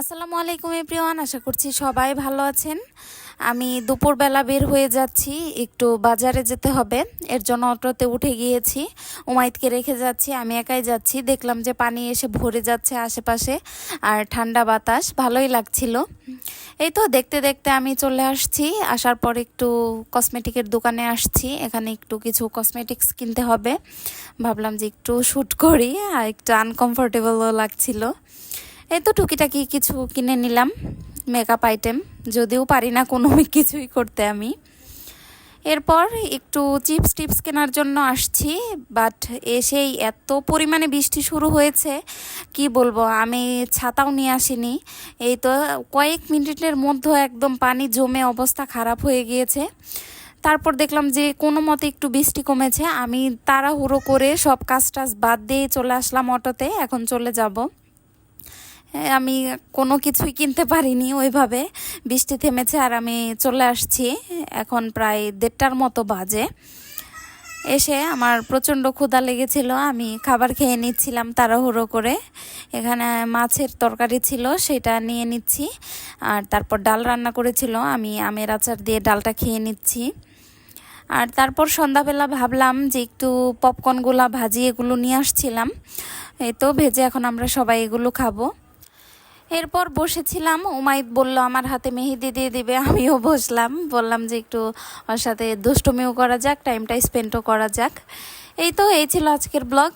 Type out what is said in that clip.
আসসালামু আলাইকুম এভরিওয়ান, আশা করছি সবাই ভালো আছেন। আমি দুপুরবেলা বের হয়ে যাচ্ছি, একটু বাজারে যেতে হবে। এর জন্য অটোতে উঠে গিয়েছি, উমাইদকে রেখে যাচ্ছি, আমি একাই যাচ্ছি। দেখলাম যে পানি এসে ভরে যাচ্ছে আশেপাশে, আর ঠান্ডা বাতাস, ভালোই লাগছিল। এই তো দেখতে দেখতে আমি চলে আসছি, আসার পর একটু কসমেটিকের দোকানে আসছি, এখানে একটু কিছু কসমেটিক্স কিনতে হবে। ভাবলাম যে একটু শ্যুট করি, আর একটু আনকমফোর্টেবলও লাগছিল। এই তো টুকিটাকি কিছু কিনে নিলাম মেকআপ আইটেম যদিও পারি না কোনো কিছুই করতে আমি। এরপর একটু চিপস টিপস কেনার জন্য আসছি বাট এসেই এত পরিমাণে বৃষ্টি শুরু হয়েছে, কি বলব, আমি ছাতাও নিয়ে আসিনি। এই তো কয়েক মিনিটের মধ্যে একদম পানি জমে অবস্থা খারাপ হয়ে গিয়েছে। তারপর দেখলাম যে কোনো মতে একটু বৃষ্টি কমেছে, আমি তাড়াহুড়ো করে সব কাজ টাজ বাদ দিয়ে চলে আসলাম অটোতে, এখন চলে যাব। আমি কোনো কিছুই কিনতে পারিনি ওইভাবে। বৃষ্টি থেমেছে আর আমি চলে আসছি। এখন প্রায় দেড়টার মতো বাজে। এসে আমার প্রচণ্ড ক্ষুধা লেগেছিল, আমি খাবার খেয়ে নিচ্ছিলাম তাড়াহুড়ো করে। এখানে মাছের তরকারি ছিল, সেটা নিয়ে নিচ্ছি। আর তারপর ডাল রান্না করেছিল, আমি আমের আচার দিয়ে ডালটা খেয়ে নিচ্ছি। আর তারপর সন্ধ্যাবেলা ভাবলাম যে একটু পপকর্নগুলা ভাজি এগুলো নিয়ে আসছিলাম। এই তো ভেজে এখন আমরা সবাই এগুলো খাব। এরপর বসেছিলাম। উমাইদ বলল, আমার হাতে মেহেদি দিয়ে দিবে, আমিও বসলাম। বললাম যে, একটু ওর সাথে দুষ্টমিও করা যাক, টাইমটা স্পেন্ডও করা যাক। এই তো, এই ছিল আজকের ব্লগ।